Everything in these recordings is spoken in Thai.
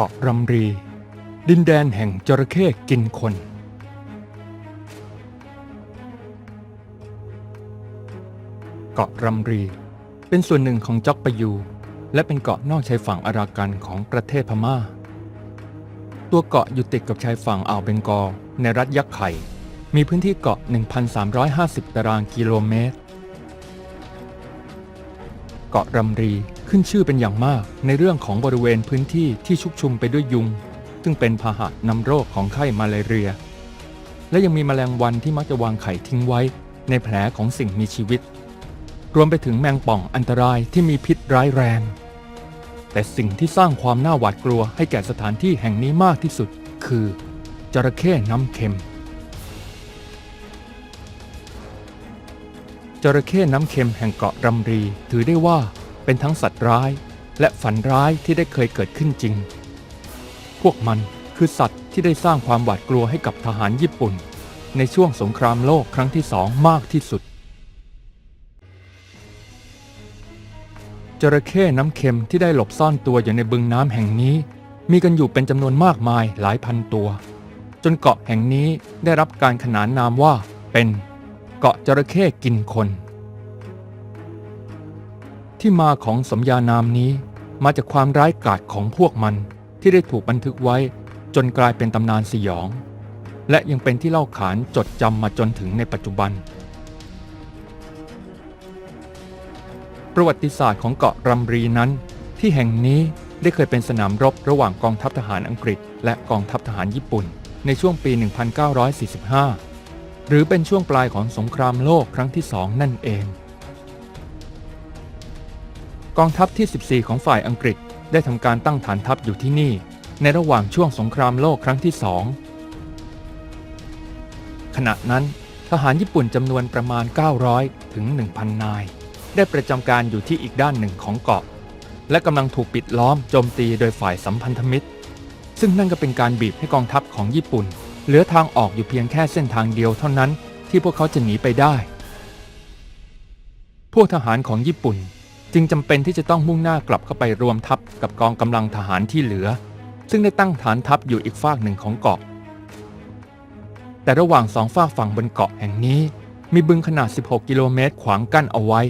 เกาะรำรี ดินแดนแห่งจระเข้กินคน เกาะรำรี เป็นส่วนหนึ่งของจอกปะยู และเป็นเกาะนอกชายฝั่งอารากันของประเทศพม่า ตัวเกาะอยู่ติดกับชายฝั่งอ่าวเบงกอลในรัฐยักษ์ไข่ มีพื้นที่เกาะ 1,350 ตารางกิโลเมตร เกาะรำรีขึ้นชื่อเป็นอย่างมากในเรื่องของบริเวณพื้นที่ที่ชุกชุมไปด้วยยุง ซึ่งเป็นพาหะนำโรคของไข้มาลาเรีย และยังมีแมลงวันที่มักจะวางไข่ทิ้งไว้ ในแผลของสิ่งมีชีวิต รวมไปถึงแมงป่องอันตรายที่มีพิษร้ายแรง แต่สิ่งที่สร้างความน่าหวาดกลัวให้แก่สถานที่แห่งนี้มากที่สุด คือจระเข้น้ำเค็ม จระเข้น้ำเค็มแห่งเกาะรำรี ถือได้ว่าเป็นทั้งสัตว์ร้าย และฝันร้ายที่ได้เคยเกิดขึ้นจริง พวกมันคือสัตว์ที่ได้สร้างความหวาดกลัวให้กับทหารญี่ปุ่น ในช่วงสงครามโลกครั้งที่สองมากที่สุด จระเข้น้ำเค็มที่ได้หลบซ่อนตัวอยู่ในบึงน้ำแห่งนี้ มีกันอยู่เป็นจำนวนมากมายหลายพันตัว จนเกาะแห่งนี้ได้รับการขนานนามว่าเป็น เกาะจระเข้กินคน ที่มาของสมญานามนี้มาจากความร้ายกาจของพวกมันที่ได้ถูกบันทึกไว้จนกลายเป็นตำนานสยอง และยังเป็นที่เล่าขานจดจำมาจนถึงในปัจจุบัน ประวัติศาสตร์ของเกาะรำรีนั้น ที่แห่งนี้ได้เคยเป็นสนามรบระหว่างกองทัพทหารอังกฤษ และกองทัพทหารญี่ปุ่น ในช่วงปี 1945 หรือเป็นช่วงปลายของสงครามโลกครั้งที่สองนั่นเอง กองทัพที่ 14 ของฝ่ายอังกฤษได้ทำการตั้งฐานทัพอยู่ที่นี่ ในระหว่างช่วงสงครามโลกครั้งที่สองขณะนั้นทหารญี่ปุ่นจำนวนประมาณ 900 ถึง 1,000 นาย ได้ประจำการอยู่ที่อีกด้านหนึ่งของเกาะ และกำลังถูกปิดล้อมโจมตีโดยฝ่ายสัมพันธมิตร ซึ่งนั่นก็เป็นการบีบให้กองทัพของญี่ปุ่น เหลือทางออกอยู่เพียงแค่เส้นทางเดียวเท่านั้นที่พวกเขาจะหนีไปได้ พวกทหารของญี่ปุ่นจึงจำเป็นที่จะต้องมุ่งหน้ากลับเข้าไปรวมทัพกับกองกำลังทหารที่เหลือ ซึ่งได้ตั้งฐานทัพอยู่อีกฝากหนึ่งของเกาะ แต่ระหว่างสองฝากฝั่งบนเกาะแห่งนี้ มีบึงขนาด 16 กิโลเมตรขวางกั้นเอาไว้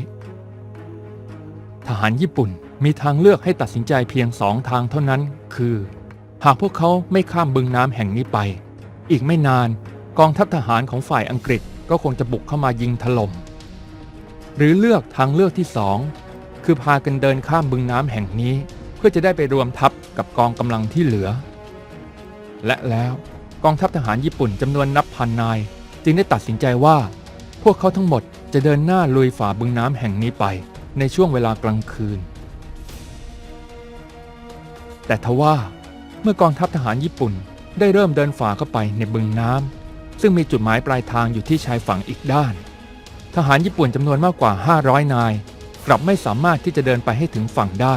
ทหารญี่ปุ่นมีทางเลือกให้ตัดสินใจเพียงสองทางเท่านั้น คือ หากพวกเขาไม่ข้ามบึงน้ำแห่งนี้ไป อีกไม่นานกองทัพทหารของฝ่ายอังกฤษก็คงจะบุกเข้ามายิงถล่ม หรือเลือกทางเลือกที่สองคือพากันเดินข้ามบึงน้ำแห่งนี้ เพื่อจะได้ไปรวมทัพกับกองกำลังที่เหลือ และแล้วกองทัพทหารญี่ปุ่นจำนวนนับพันนาย จึงได้ตัดสินใจว่า พวกเขาทั้งหมดจะเดินหน้าลุยฝ่าบึงน้ำแห่งนี้ไปในช่วงเวลากลางคืน แต่ทว่าเมื่อกองทัพทหารญี่ปุ่น ได้เริ่มเดินฝ่าเข้าไปในบึงน้ำซึ่งมีจุดหมายปลายทางอยู่ที่ชายฝั่งอีกด้าน ทหารญี่ปุ่นจำนวนมากกว่า 500 นาย กลับไม่สามารถที่จะเดินไปให้ถึงฝั่งได้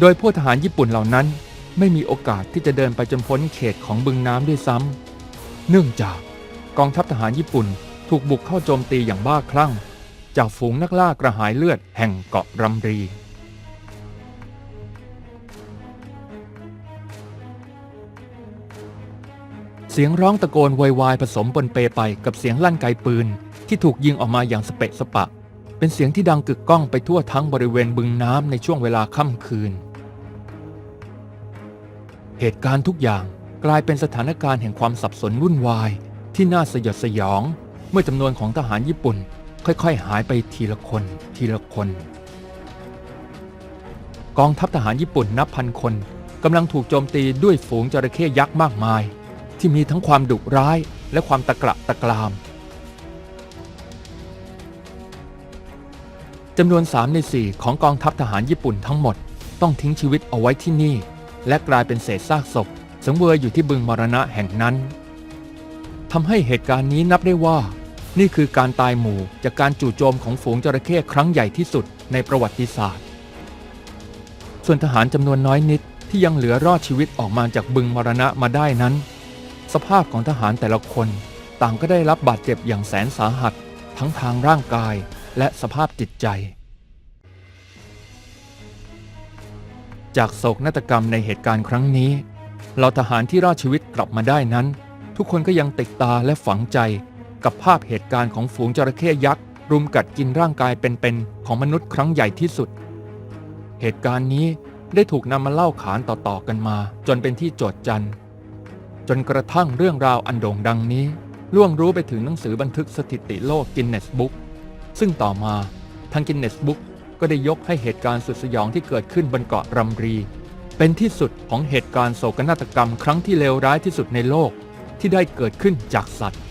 โดยพวกทหารญี่ปุ่นเหล่านั้นไม่มีโอกาสที่จะเดินไปจนพ้นเขตของบึงน้ำด้วยซ้ำเนื่องจากกองทัพทหารญี่ปุ่นถูกบุกเข้าโจมตีอย่างบ้าคลั่ง จากฝูงนักล่ากระหายเลือดแห่งเกาะรำรี สียงร้องตะโกนวยวายผสมปนเปไปกับเสียงลั่นไกปืน ที่ถูกยิงออกมาอย่างสเปะสปะ เป็นเสียงที่ดังกึกก้องไปทั่วทั้งบริเวณบึงน้ำในช่วงเวลาค่ำคืน เหตุการณ์ทุกอย่างกลายเป็นสถานการณ์แห่งความสับสนวุ่นวาย ที่น่าสยดสยอง เมื่อจำนวนของทหารญี่ปุ่น ค่อยๆ หายไปทีละคน ทีละคน กองทัพทหารญี่ปุ่นนับพันคนกำลังถูกโจมตีด้วยฝูงจระเข้ยักษ์มากมาย ที่มีทั้งความดุร้ายและความตะกระตะกรามจำนวน 3 ใน 4 ของกองทัพทหารญี่ปุ่นทั้งหมด ต้องทิ้งชีวิตเอาไว้ที่นี่ และกลายเป็นเศษซากศพ สังเวยอยู่ที่บึงมรณะแห่งนั้นทำให้เหตุการณ์นี้นับได้ว่า นี่คือการตายหมู่จากการจู่โจมของฝูงจระเข้ครั้งใหญ่ที่สุดในประวัติศาสตร์ ส่วนทหารจำนวนน้อยนิดที่ยังเหลือรอดชีวิตออกมาจากบึงมรณะมาได้นั้น สภาพของทหารแต่ละคนต่างก็ได้รับบาดเจ็บอย่างแสนสาหัส ทั้งทางร่างกายและสภาพจิตใจ จากโศกนาฏกรรมในเหตุการณ์ครั้งนี้เหล่าทหารที่รอดชีวิตกลับมาได้นั้น ทุกคนก็ยังติดตาและฝังใจ กับภาพเหตุการณ์ของฝูงจระเข้ยักษ์รุมกัดกินร่างกายเป็นๆของมนุษย์ครั้งใหญ่ที่สุด เหตุการณ์นี้ได้ถูกนำมาเล่าขานต่อๆกันมา จนเป็นที่โจทย์จันทร์ จนกระทั่งเรื่องราวอันโด่งดังนี้ ล่วงรู้ไปถึงหนังสือบันทึกสถิติโลกกินเนสบุ๊กซึ่งต่อมาทางกินเนสบุ๊กก็ได้ยกให้เหตุการณ์สุดสยองที่เกิดขึ้นบนเกาะรัมรี เป็นที่สุดของเหตุการณ์โศกนาฏกรรมครั้งที่เลวร้ายที่สุดในโลกที่ได้เกิดขึ้นจากสัตว์